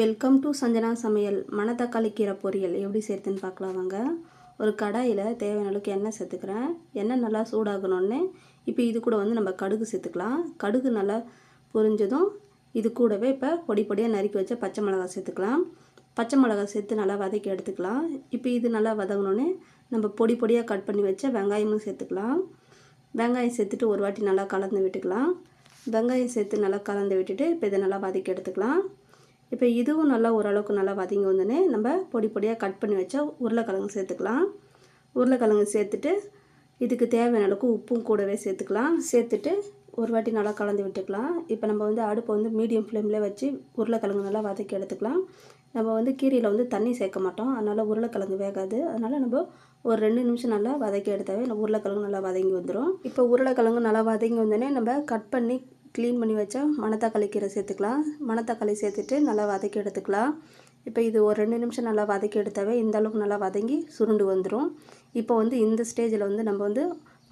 Welcome to Sanjana சமையல். மணத்தக்காளி கீரை பொரியல். எப்படி சேர்த்துன்னு பார்க்கலாம் வாங்க. ஒரு கடாயில் தேவையான அளவுக்கு எண்ணெய் சேர்த்துக்கிறேன். எண்ணெய் நல்லா சூடாகணுன்னே இப்போ இது கூட வந்து நம்ம கடுகு சேர்த்துக்கலாம். கடுகு நல்லா பொரிஞ்சதும் இது கூடவே இப்போ பொடி பொடியாக நறுக்கி வச்ச பச்சை மிளகா சேர்த்துக்கலாம். பச்சை மிளகா சேர்த்து நல்லா வதக்கி எடுத்துக்கலாம். இப்போ இது நல்லா வதங்கினோடனே நம்ம பொடி பொடியாக கட் பண்ணி வச்ச வெங்காயமும் சேர்த்துக்கலாம். வெங்காயம் சேர்த்துட்டு ஒரு வாட்டி நல்லா கலந்து விட்டுக்கலாம். வெங்காயம் சேர்த்து நல்லா கலந்து விட்டுட்டு இப்போ இதை நல்லா வதக்கி எடுத்துக்கலாம். இப்போ இதுவும் நல்லா ஓரளவுக்கு நல்லா வதங்கி வந்தோடனே நம்ம பொடி பொடியாக கட் பண்ணி வச்சா உருளைக்கிழங்கு சேர்த்துக்கலாம். உருளைக்கிழங்கு சேர்த்துட்டு இதுக்கு தேவையான அளவுக்கு உப்பும் கூடவே சேர்த்துக்கலாம். சேர்த்துட்டு ஒரு வாட்டி நல்லா கலந்து விட்டுக்கலாம். இப்போ நம்ம வந்து அடுப்பை வந்து மீடியம் ஃப்ளேமில் வச்சு உருளைக்கிழங்கு நல்லா வதக்கி எடுத்துக்கலாம். நம்ம வந்து கீரையில் வந்து தண்ணி சேர்க்க மாட்டோம். அதனால் உருளைக்கிழங்கு வேகாது. அதனால் நம்ம ஒரு ரெண்டு நிமிஷம் நல்லா வதக்கி எடுத்தாவே நம்ம உருளைக்கிழங்கு நல்லா வதங்கி வந்துடும் இப்போ உருளைக்கிழங்கு நல்லா வதங்கி வந்தோடனே நம்ம கட் பண்ணி க்ளீன் பண்ணி வச்சா மணத்தக்காளி கீரை சேர்த்துக்கலாம். மணத்தக்காளி சேர்த்துட்டு நல்லா வதக்கி எடுத்துக்கலாம். இப்போ இது ஒரு ரெண்டு நிமிஷம் நல்லா வதக்கி எடுத்தாவே இந்த அளவுக்கு நல்லா வதங்கி சுருண்டு வந்துடும் இப்போ வந்து இந்த ஸ்டேஜில் வந்து நம்ம வந்து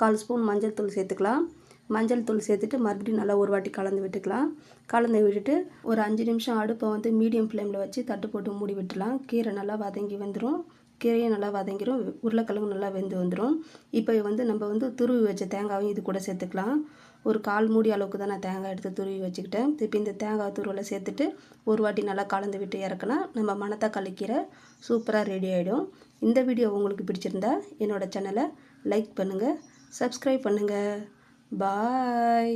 கால் ஸ்பூன் மஞ்சள் தூள் சேர்த்துக்கலாம். மஞ்சள் தூள் சேர்த்துட்டு மறுபடியும் நல்லா ஒரு வாட்டி கலந்து விட்டுக்கலாம். கலந்து விட்டுட்டு ஒரு அஞ்சு நிமிஷம் அடுப்பை வந்து மீடியம் ஃப்ளேமில் வச்சு தட்டு போட்டு மூடி விட்டுலாம் கீரை நல்லா வதங்கி வந்துடும் கீரையும் நல்லா வதங்கிடும் உருளைக்கிழங்கு நல்லா வெந்து வந்துடும் இப்போ வந்து நம்ம வந்து துருவி வச்ச தேங்காயும் இது கூட சேர்த்துக்கலாம். ஒரு கால் மூடி அளவுக்கு தான் நான் தேங்காய் எடுத்து துருவி வச்சுக்கிட்டேன். திருப்பி இந்த தேங்காய் துருவில் சேர்த்துட்டு ஒரு வாட்டி நல்லா கலந்து விட்டு இறக்குனா நம்ம மணத்தக்காளி கீரை சூப்பராக ரெடி ஆகிடும் இந்த வீடியோ உங்களுக்கு பிடிச்சிருந்தா என்னோடய சேனலை லைக் பண்ணுங்கள் சப்ஸ்கிரைப் பண்ணுங்கள் பாய்